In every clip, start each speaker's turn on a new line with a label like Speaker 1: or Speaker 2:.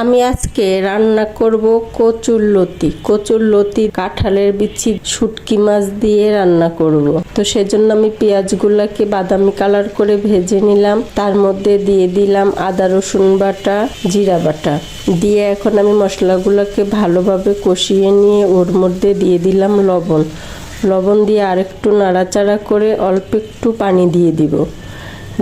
Speaker 1: আমি আজকে রান্না করব কচুর লতি। কচুর লতি কাঁঠালের বিচি, শুটকি মাছ দিয়ে রান্না করব। তো সেজন্য আমি পেঁয়াজগুলোকে বাদামি কালার করে ভেজে নিলাম। তার মধ্যে দিয়ে দিলাম আদা, রসুন বাটা, জিরা বাটা। দিয়ে এখন আমি মশলাগুলোকে ভালোভাবে কষিয়ে নিয়ে ওর মধ্যে দিয়ে দিলাম লবণ। লবণ দিয়ে আরেকটু নাড়াচাড়া করে অল্প একটু পানি দিয়ে দিব।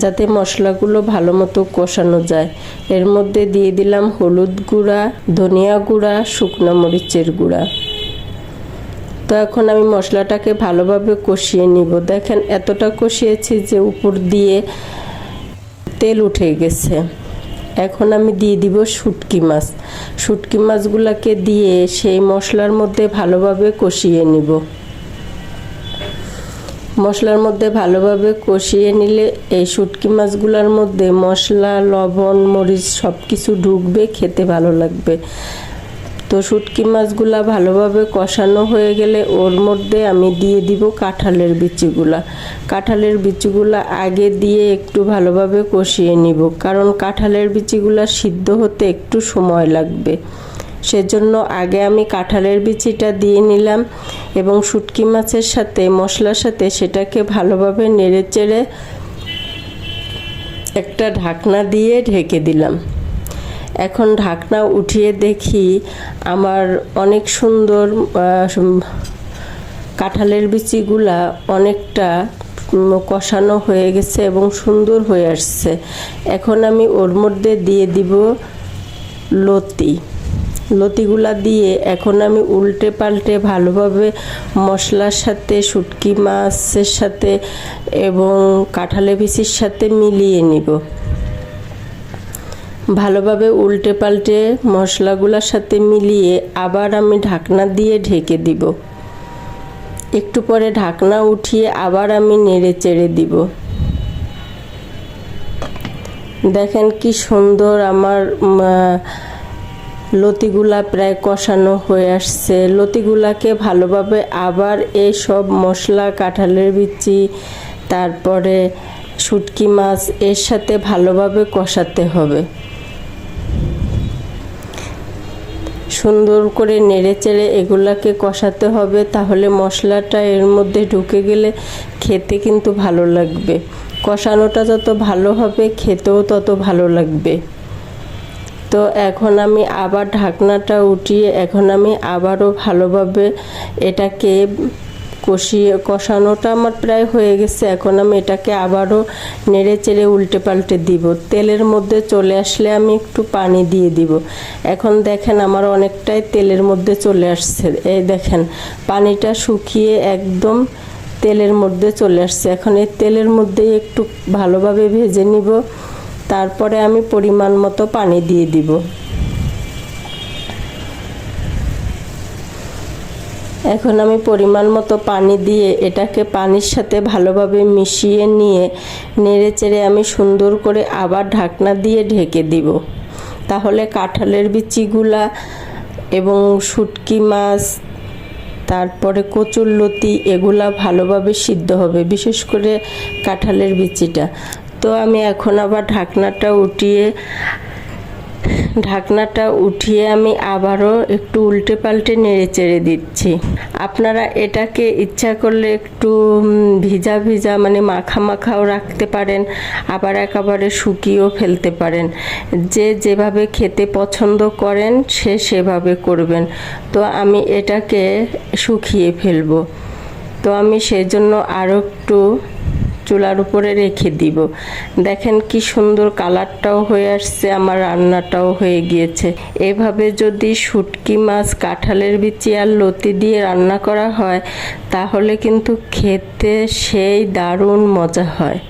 Speaker 1: যাতে মশলাগুলো ভালো মতো কষানো যায়। এর মধ্যে দিয়ে দিলাম হলুদ গুঁড়া, ধনিয়া গুঁড়া, শুকনো মরিচের গুঁড়া। তো এখন আমি মশলাটাকে ভালোভাবে কষিয়ে নিব। দেখেন এতটা কষিয়েছি যে উপর দিয়ে তেল উঠে গেছে। এখন আমি দিয়ে দিব শুটকি মাছ। শুটকি মাছগুলোকে দিয়ে সেই মশলার মধ্যে ভালোভাবে কষিয়ে নিব। মশলার মধ্যে ভালোভাবে কষিয়ে নিলে এই শুটকি মাছগুলোর মধ্যে মশলা, লবণ, মরিচ সব কিছু ঢুকবে, খেতে ভালো লাগবে। তো শুটকি মাছগুলা ভালোভাবে কষানো হয়ে গেলে ওর মধ্যে আমি দিয়ে দিব কাঁঠালের বিচিগুলা। কাঁঠালের বিচিগুলা আগে দিয়ে একটু ভালোভাবে কষিয়ে নিব, কারণ কাঁঠালের বিচিগুলা সিদ্ধ হতে একটু সময় লাগবে। সেজন্য আগে আমি কাঁঠালের বিচিটা দিয়ে নিলাম এবং শুটকি মাছের সাথে মশলার সাথে সেটাকে ভালোভাবে নেড়ে চেড়ে একটা ঢাকনা দিয়ে ঢেকে দিলাম। এখন ঢাকনা উঠিয়ে দেখি আমার অনেক সুন্দর কাঁঠালের বিচিগুলা অনেকটা কষানো হয়ে গেছে এবং সুন্দর হয়ে আসছে। এখন আমি ওর মধ্যে দিয়ে দিব লতি। লতিগুলা দিয়ে এখন আমি উল্টে পাল্টে ভালোভাবে মশলার সাথে, শুটকি মাছের সাথে এবং কাঁঠালে বিচির সাথে মিলিয়ে নিব। ভালোভাবে উল্টে পাল্টে মশলাগুলোর সাথে মিলিয়ে আবার আমি ঢাকনা দিয়ে ঢেকে দিব। একটু পরে ঢাকনা উঠিয়ে আবার আমি নেড়ে চেড়ে দিব। দেখেন কি সুন্দর আমার লতিগুলা প্রায় কষানো হয়ে আসছে। লতিগুলাকে ভালোভাবে আবার এই সব মশলা, কাঁঠালের বিচি, তারপরে শুটকি মাছ এর সাথে ভালোভাবে কষাতে হবে। সুন্দর করে নেড়ে চেড়ে এগুলাকে কষাতে হবে, তাহলে মশলাটা এর মধ্যে ঢুকে গেলে খেতে কিন্তু ভালো লাগবে। কষানোটা যত ভালো হবে, খেতেও তত ভালো লাগবে। তো এখন আমি আবার ঢাকনাটা উঠিয়ে এখন আমি আবারও ভালোভাবে এটাকে কষিয়ে, কষানোটা আমার প্রায় হয়ে গেছে। এখন আমি এটাকে আবারও নেড়ে চেড়ে উল্টে পাল্টে দিব। তেলের মধ্যে চলে আসলে আমি একটু পানি দিয়ে দিব। এখন দেখেন আমার অনেকটাই তেলের মধ্যে চলে আসছে। এই দেখেন, পানিটা শুকিয়ে একদম তেলের মধ্যে চলে আসছে। এখন এই তেলের মধ্যে একটু ভালোভাবে ভেজে নিব। তারপরে আমি পরিমাণ মতো পানি দিয়ে দিব। এখন আমি পরিমাণ মতো পানি দিয়ে এটাকে পানির সাথে ভালোভাবে মিশিয়ে নিয়ে নেড়ে চেড়ে আমি সুন্দর করে আবার ঢাকনা দিয়ে ঢেকে দিব। তাহলে কাঁঠালের বিচিগুলা এবং শুটকি মাছ, তারপরে কচুর লতি এগুলা ভালোভাবে সিদ্ধ হবে, বিশেষ করে কাঁঠালের বিচিটা। তো আমি এখন আবার ঢাকনাটা উঠিয়ে ঢাকনাটা উঠিয়ে আমি আবারও একটু উল্টে পাল্টে নেড়ে চেড়ে দিচ্ছি। আপনারা এটাকে ইচ্ছা করলে একটু ভিজা ভিজা মানে মাখা মাখাও রাখতে পারেন, আবার একেবারে শুকিয়েও ফেলতে পারেন। যে যেভাবে খেতে পছন্দ করেন, সে সেভাবে করবেন। তো আমি এটাকে শুকিয়ে ফেলব। তো আমি সেজন্য আরও একটু চুলার উপরে রেখে দিব। দেখেন কি সুন্দর কালারটাও হয়ে আসছে, আমার রান্নাটাও হয়ে গিয়েছে। এভাবে যদি শুটকি মাছ, কাঁঠালের বিচি আর লতি দিয়ে রান্না করা হয়, তাহলে কিন্তু খেতে সেই দারুণ মজা হয়।